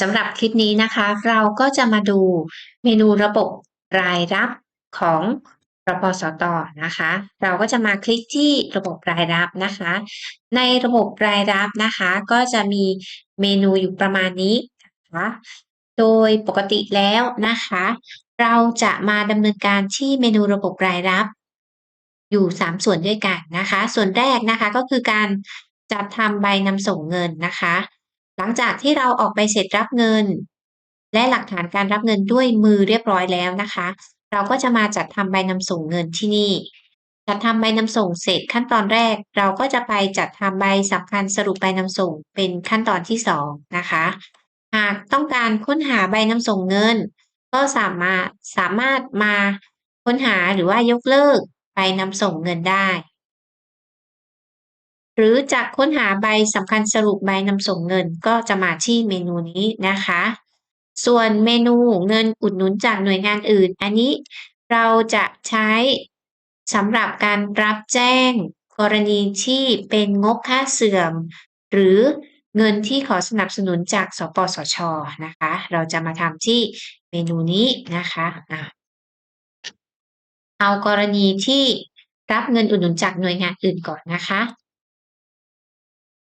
สำหรับคลิปนี้นะคะ เราก็จะมาดูเมนูระบบรายรับของรพสตนะคะ เราก็จะมาคลิกที่ระบบรายรับนะคะ ในระบบรายรับนะคะ ก็จะมีเมนูอยู่ประมาณนี้นะคะโดยปกติแล้วนะคะ เราจะมาดำเนินการที่เมนูระบบรายรับ อยู่ 3 ส่วนด้วยกันนะคะ ส่วนแรกนะคะก็คือการจัดทำใบนำส่งเงินนะคะ ลังจากที่เราออกใบเสร็จรับเงิน และหลักฐานการรับเงินด้วยมือเรียบร้อยแล้วนะคะ เราก็จะมาจัดทำใบนำส่งเงินที่นี่ จัดทำใบนำส่งเสร็จขั้นตอนแรก เราก็จะไปจัดทำใบสำคัญสรุปใบนำส่งเป็นขั้นตอนที่2นะคะหากต้องการค้นหาใบนำส่งเงิน ก็สามารถสามารถมาค้นหาหรือว่ายกเลิกใบนำส่งเงินได้ หรือจะค้นหาใบสำคัญสรุปใบนำส่งเงินก็จะมาที่เมนูนี้นะคะ ส่วนเมนูเงินอุดหนุนจากหน่วยงานอื่น อันนี้เราจะใช้สำหรับการรับแจ้ง กรณีที่เป็นงบค่าเสื่อม หรือเงินที่ขอสนับสนุนจากสปสชนะคะ เราจะมาทำที่เมนูนี้นะคะอะเอากรณีที่รับเงินอุดหนุนจากหน่วยงานอื่นก่อนนะคะ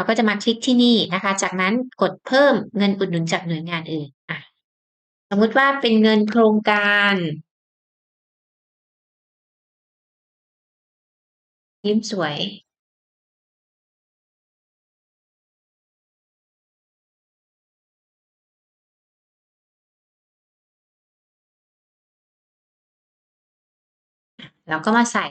เราก็จะมาคลิกที่นี่นะคะ จากนั้นกดเพิ่มเงินอุดหนุนจากหน่วยงานอื่นอะสมมุติว่าเป็นเงินโครงการยิ้มสวย เราก็มาใส่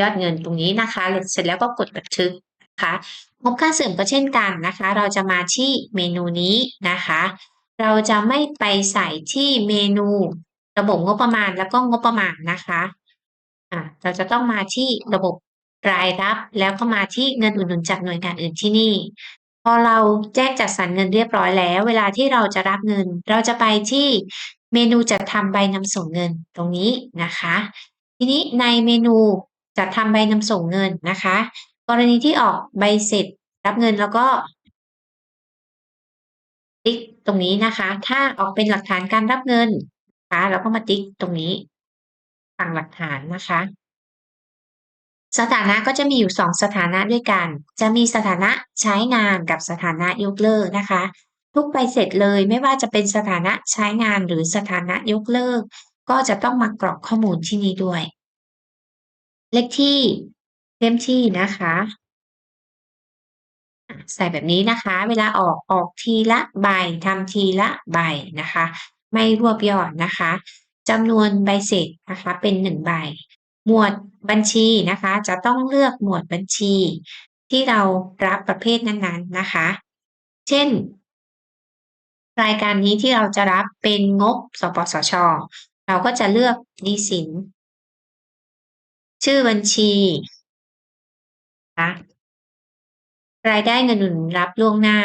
ยอดเงินตรงนี้นะคะ เสร็จแล้วก็กดบันทึก คะงบค่าเสื่อมก็เช่นกันนะคะ เราจะมาที่เมนูนี้นะคะ เราจะไม่ไปใส่ที่เมนูระบบงบประมาณแล้วก็งบประมาณนะคะอะเราจะต้องมาที่ระบบรายรับแล้วก็มาที่เงินอุดหนุนจากหน่วยงานอื่นที่นี่ พอเราแจ้งจัดสรรเงินเรียบร้อยแล้ว เวลาที่เราจะรับเงิน เราจะไปที่เมนูจัดทำใบนำส่งเงินตรงนี้นะคะ ทีนี้ในเมนูจัดทำใบนำส่งเงินนะคะ กรณีที่ออกใบเสร็จรับเงินแล้วก็ติ๊กตรงนี้นะคะ ถ้าออกเป็นหลักฐานการรับเงินนะคะเราก็มาติ๊กตรงนี้ฝั่งหลักฐานนะคะ สถานะก็จะมีอยู่ 2 สถานะด้วยกัน จะมีสถานะใช้งานกับสถานะยกเลิกนะคะ ทุกใบเสร็จเลยไม่ว่าจะเป็นสถานะใช้งานหรือสถานะยกเลิก ก็จะต้องมากรอกข้อมูลที่นี่ด้วย เลขที่ เล่มที่นะคะ ใส่แบบนี้นะคะ เวลาออกออกทีละใบทำทีละใบนะคะ ไม่รวบยอดนะคะจำนวนใบเสร็จนะคะเป็นหนึ่งใบ หมวดบัญชีนะคะ จะต้องเลือกหมวดบัญชี ที่เรารับประเภทนั้นๆนะคะ เช่น รายการนี้ที่เราจะรับเป็นงบสปสช เราก็จะเลือกหนี้สิน ชื่อบัญชี คะรายได้เงินอุดหนุนรับล่วงหน้า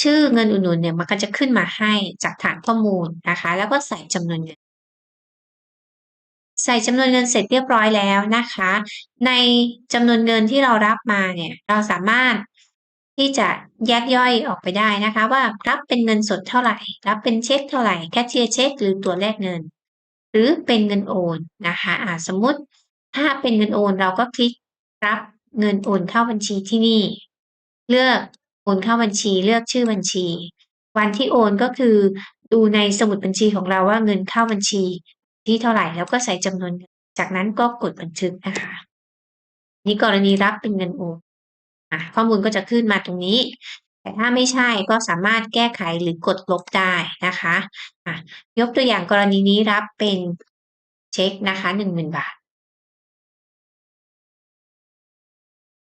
ชื่อเงินอุดหนุนเนี่ยมันก็จะขึ้นมาให้จากฐานข้อมูลนะคะ แล้วก็ใส่จำนวนเงิน ใส่จำนวนเงินเสร็จเรียบร้อยแล้วนะคะ ในจำนวนเงินที่เรารับมาเนี่ยเราสามารถที่จะแยกย่อยออกไปได้นะคะ ว่ารับเป็นเงินสดเท่าไหร่ รับเป็นเช็คเท่าไหร่แคชเชียร์เช็คหรือตัวแลกเงิน หรือเป็นเงินโอนนะคะอ่าสมมติ ถ้าเป็นเงินโอนเราก็คลิกรับเงินโอนเข้าบัญชีที่นี่ เลือกโอนเข้าบัญชี เลือกชื่อบัญชี วันที่โอนก็คือดูในสมุดบัญชีของเราว่าเงินเข้าบัญชี ที่เท่าไหร่แล้วก็ใส่จำนวน จากนั้นก็กดบันทึกนะคะ นี่กรณีรับเป็นเงินโอนอข้อมูลก็จะขึ้นมาตรงนี้ แต่ถ้าไม่ใช่ก็สามารถแก้ไขหรือกดลบได้นะคะอะยกตัวอย่างกรณีนี้รับเป็นเช็คนะคะหนึ่งหมื่นบาท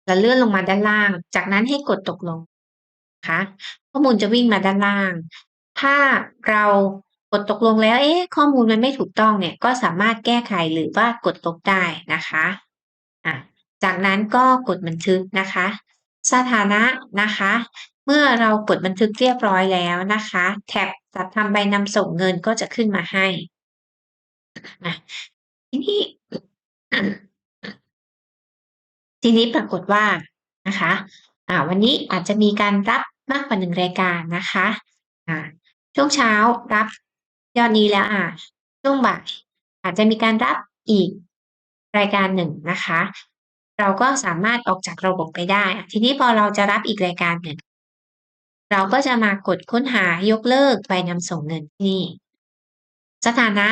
แล้วเลื่อนลงมาด้านล่าง จากนั้นให้กดตกลงนะคะข้อมูลจะวิ่งมาด้านล่าง ถ้าเรากดตกลงแล้ว เอ๊ะ ข้อมูลมันไม่ถูกต้องเนี่ย ก็สามารถแก้ไขหรือว่ากดลบได้นะคะอะจากนั้นก็กดบันทึกนะคะ สถานะนะคะ เมื่อเรากดบันทึกเรียบร้อยแล้วนะคะ แท็บจัดทำใบนำส่งเงินก็จะขึ้นมาให้นะทีนี้ ทีนี้ปรากฏว่านะคะอ่าวันนี้อาจจะมีการรับมากกว่าหนึ่งรายการนะคะอ่าช่วงเช้ารับยอดนี้แล้วอ่าช่วงบ่ายอาจจะมีการรับอีกรายการหนึ่งนะคะ เราก็สามารถออกจากระบบไปได้ ทีนี้พอเราจะรับอีกรายการหนึ่ง เราก็จะมากดค้นหายกเลิกใบนำส่งเงินที่นี่ สถานะ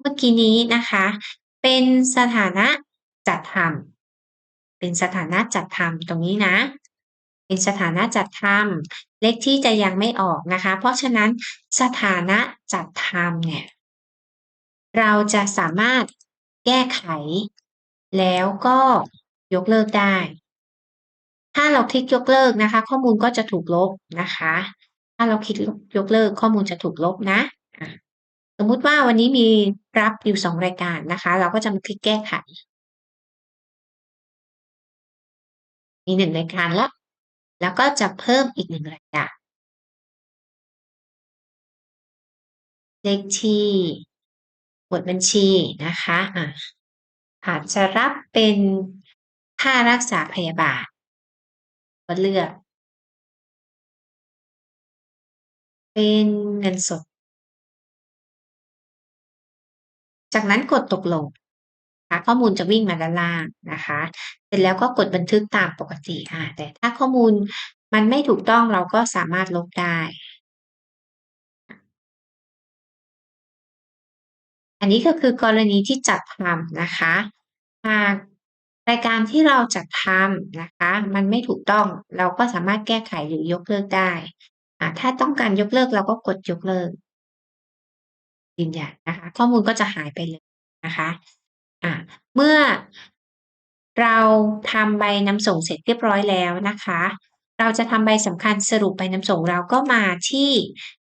เมื่อกี้นี้นะคะ เป็นสถานะจัดทำ เป็นสถานะจัดทำตรงนี้นะ เป็นสถานะจัดทำเลขที่จะยังไม่ออกนะคะ เพราะฉะนั้นสถานะจัดทำเนี่ยเราจะสามารถแก้ไข แล้วก็ยกเลิกได้ ถ้าเราคลิกยกเลิกนะคะ ข้อมูลก็จะถูกลบนะคะ ถ้าเราคลิกยกเลิกข้อมูลจะถูกลบนะสมมุติว่าวันนี้มีรับอยู่สองรายการนะคะ เราก็จะมาคลิกแก้ไข มีหนึ่งรายการแล้วแล้วก็จะเพิ่มอีกหนึ่งรายการเลขที่บทบัญชีนะคะอะอาจจะรับเป็นค่ารักษาพยาบาลก็เลือก เป็นเงินสด จากนั้นกดตกลงะคะข้อมูลจะวิ่งมาด้านล่างนะคะ เสร็จแล้วก็กดบันทึกตามปกติอะแต่ถ้าข้อมูลมันไม่ถูกต้องเราก็สามารถลบได้ อันนี้ก็คือกรณีที่จัดทำนะคะหากรายการที่เราจัดทำนะคะ มันไม่ถูกต้องเราก็สามารถแก้ไขหรือยกเลิกได้อ่าถ้าต้องการยกเลิกเราก็กดยกเลิกยืนยันนะคะ ข้อมูลก็จะหายไปเลยนะคะ อ่าเมื่อเราทำใบนำส่งเสร็จเรียบร้อยแล้วนะคะ เราจะทำใบสำคัญสรุปใบนำส่งเราก็มาที่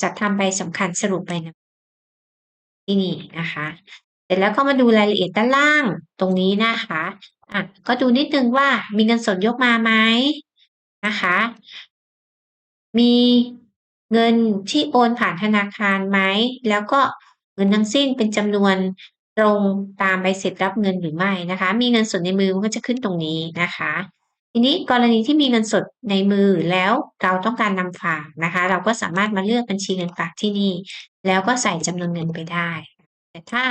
จัดทำใบสำคัญสรุปใบนำที่นี่นะคะ เสร็จแล้วก็มาดูรายละเอียดด้านล่างตรงนี้นะคะอะก็ดูนิดนึงว่ามีเงินสดยกมาไหมนะคะ มีเงินที่โอนผ่านธนาคารไหม แล้วก็เงินทั้งสิ้นเป็นจำนวน ตรงตามใบเสร็จรับเงินหรือไม่นะคะ มีเงินสดในมือมันก็จะขึ้นตรงนี้นะคะ ทีนี้กรณีที่มีเงินสดในมือแล้วเราต้องการนำฝากนะคะ เราก็สามารถมาเลือกบัญชีเงินฝากที่นี่ แล้วก็ใส่จำนวนเงินไปได้ แต่ถ้า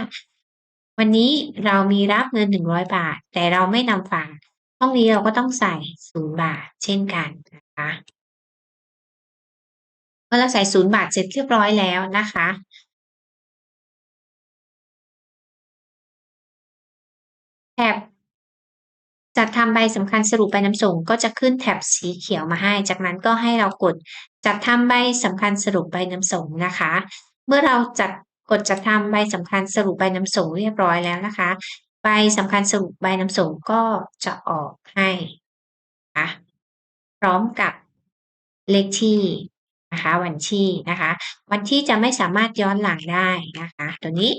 วันนี้เรามีรับเงินหนึ่งร้อยบาท แต่เราไม่นำฝากห้องนี้เราก็ต้องใส่ศูนย์บาท เช่นกันนะคะเมื่อเราใส่ศูนย์บาทเสร็จเรียบร้อยแล้วนะคะ แถบจัดทำใบสำคัญสรุปใบนำส่งก็จะขึ้นแถบสีเขียวมาให้ จากนั้นก็ให้เรากดจัดทำใบสำคัญสรุปใบนำส่งนะคะ เมื่อเราจัดกดจัดทำใบสำคัญสรุปใบนำส่งเรียบร้อยแล้วนะคะ ใบสำคัญสรุปใบนำส่งก็จะออกให้นะพร้อมกับเลขที่นะคะวันที่นะคะ วันที่จะไม่สามารถย้อนหลังได้นะคะ ตัวนี้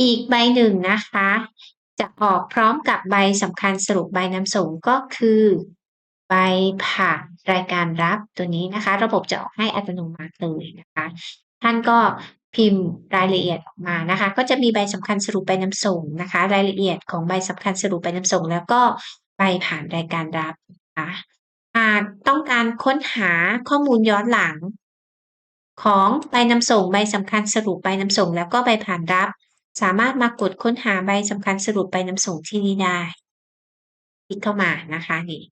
อีกใบหนึ่งนะคะ จะออกพร้อมกับใบสำคัญสรุปใบนำส่งก็คือ ใบผ่านรายการรับตัวนี้นะคะ ระบบจะออกให้อัตโนมัติเลยนะคะ ท่านก็พิมพ์รายละเอียดออกมานะคะ ก็จะมีใบสำคัญสรุปใบนำส่งนะคะ รายละเอียดของใบสำคัญสรุปใบนำส่ง แล้วก็ใบผ่านรายการรับนะคะหากต้องการค้นหาข้อมูลย้อนหลัง ของใบนำส่ง ใบสำคัญสรุปใบนำส่ง แล้วก็ใบผ่านรับ สามารถมากดค้นหาใบสำคัญสรุปใบนำส่งที่นี่ได้คลิกเข้ามานะคะนี่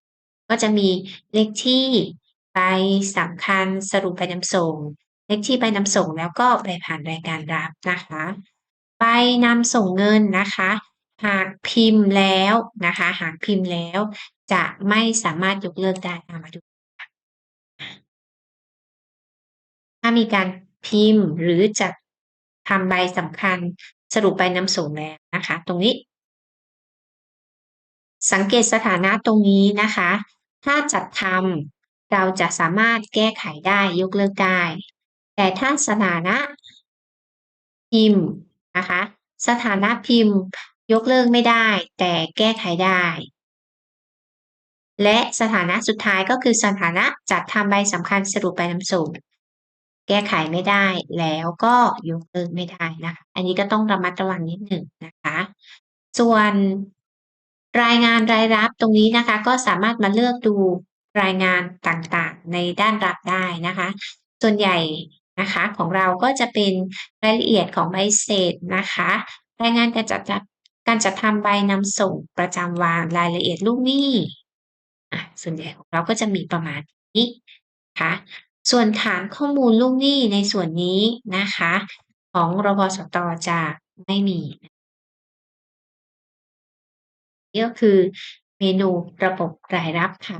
ก็จะมีเลขที่ใบสำคัญสรุปใบนำส่ง เลขที่ใบนำส่งแล้วก็ใบผ่านรายการรับนะคะใบนำส่งเงินนะคะ หากพิมพ์แล้วนะคะ หากพิมพ์แล้ว จะไม่สามารถยกเลิกได้มาดูถ้ามีการพิมพ์หรือจะทำใบสำคัญ สรุปใบนำส่งแล้วนะคะ ตรงนี้ สังเกตสถานะตรงนี้นะคะ ถ้าจัดทำเราจะสามารถแก้ไขได้ยกเลิกได้ แต่ถ้าสถานะพิมพ์นะคะ สถานะพิมพ์ยกเลิกไม่ได้ แต่แก้ไขได้ และสถานะสุดท้ายก็คือสถานะจัดทำใบสำคัญสรุปใบนำส่ง แก้ไขไม่ได้แล้วก็ยกเลิกไม่ได้นะคะ อันนี้ก็ต้องระมัดระวังนิดหนึ่งนะคะ ส่วนรายงานรายรับตรงนี้นะคะ ก็สามารถมาเลือกดูรายงานต่างๆ ในด้านรับได้นะคะ ส่วนใหญ่นะคะของเราก็จะเป็นรายละเอียดของใบเสร็จนะคะ รายงานการจัดการจัดทำใบนำส่งประจำวันรายละเอียดลูกหนี้ส่วนใหญ่ของเราก็จะมีประมาณนี้นะคะ ส่วนฐานข้อมูลลูกหนี้ในส่วนนี้นะคะ ของรพสตจะไม่มีนี่ก็คือเมนูระบบรายรับค่ะ